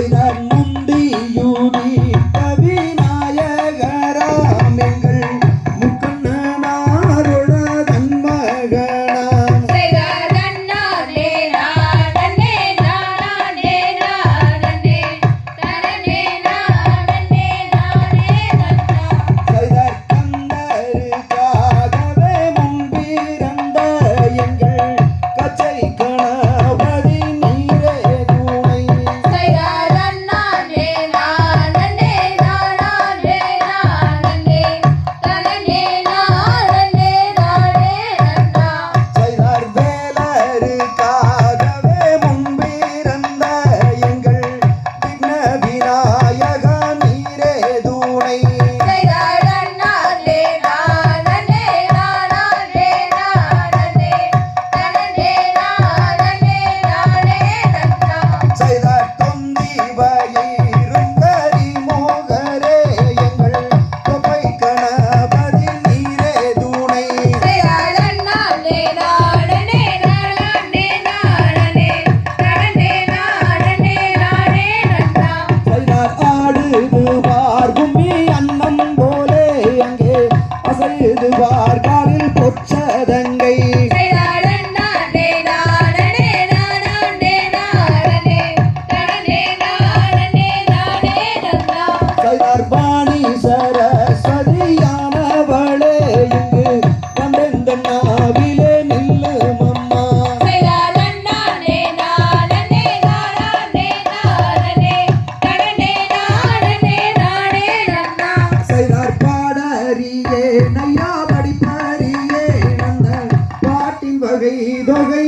Bye, Dad. மார்பாணி சரஸ்வதியானவளே இங்கு வந்தெந்த நாவிலே நில்லு மம்மா சைரார் பாடறியே நையா படிப்பறியே நந்த பாட்டின் வகை தொகை